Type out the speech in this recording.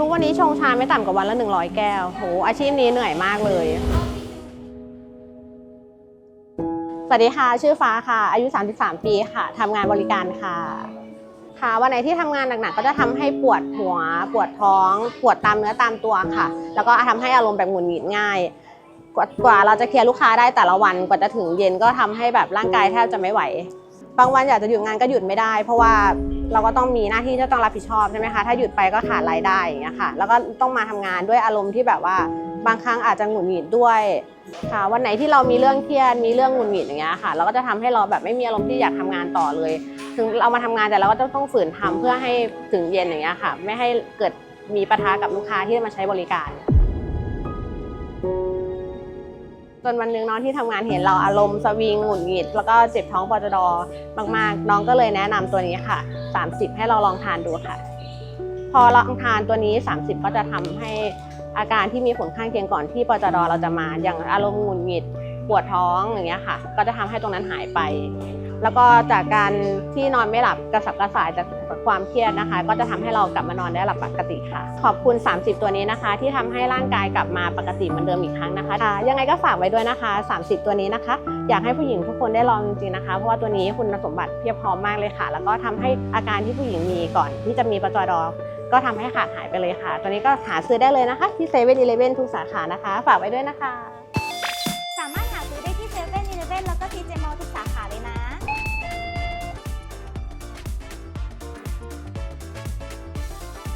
ทุกวันนี้ชงชาไม่ต่ำกว่าวันละ 100 แก้วโหอาชีพนี้เหนื่อยมากเลย สวัสดีค่ะ ชื่อฟ้าค่ะ อายุ 33 ปีค่ะทำงานบริการค่ะ ค่ะ วันไหนที่ทำงานหนักๆ ก็จะทำให้ปวดหัว ปวดท้อง ปวดตามเนื้อตามตัวค่ะ แล้วก็ทำให้อารมณ์แบบหงุดหงิดง่าย กว่ากว่าเราจะเคลียร์ลูกค้าได้แต่ละวัน กว่าจะถึงเย็นก็ทำให้แบบร่างกายแทบจะไม่ไหว บางวันอยากจะหยุดงานก็หยุดไม่ได้ เพราะว่าเราก็ต้องมีหน้าที่ที่ต้องรับผิดชอบใช่ไหมคะถ้าหยุดไปก็ขาดรายได้อย่างเงี้ยค่ะ แล้วก็ต้องมาทำงานด้วยอารมณ์ที่แบบว่า บางครั้งอาจจะหงุดหงิดด้วยค่ะวันไหนที่เรามีเรื่องเครียดมีเรื่องหงุดหงิดอย่างเงี้ยค่ะ เราก็จะทำให้เราแบบไม่มีอารมณ์ที่อยากทำงานต่อเลย ถึงเรามาทำงานแต่เราก็จะต้องฝืนทำเพื่อให้ถึงเย็นอย่างเงี้ยค่ะ ไม่ให้เกิดมีปะทะกับลูกค้าที่มาใช้บริการ จนวันนึงน้องที่ทำงานเห็นเราอารมณ์สวิงหงุดหงิด แล้วก็เจ็บท้องปวดดอมากๆ น้องก็เลยแนะนำตัวนี้ค่ะ 30 ให้เราลองทานดูค่ะ พอลองทานตัวนี้ 30 ก็จะทำให้อาการที่มีผลข้างเคียงก่อนที่ปจดอเราจะมาอย่างอารมณ์หงุดหงิดปวดท้องอย่างเงี้ยค่ะ ก็จะทำให้ตรงนั้นหายไป แล้วก็จากการที่นอนไม่หลับกระสับกระส่ายจากความเครียดนะคะ ก็จะทำให้เรากลับมานอนได้หลับปกติค่ะ ขอบคุณ 30 ตัวนี้นะคะ ที่ทำให้ร่างกายกลับมาปกติเหมือนเดิมอีกครั้งนะคะะยังไงก็ฝากไว้ด้วยนะคะ 30 ตัวนี้นะคะ อยากให้ผู้หญิงทุกคนได้ลองจริงๆนะคะ เพราะว่าตัวนี้คุณสมบัติเพียบพร้อมมากเลยค่ะ แล้วก็ทำให้อาการที่ผู้หญิงมีก่อน ที่จะมีประจอยดอก็ทำให้ขาดหายไปเลยค่ะ ตัวนี้ก็หาซื้อได้เลยนะคะ ที่เซเว่นอีเลฟเว่นทุกสาขานะคะ ฝากไว้ด้วยนะคะ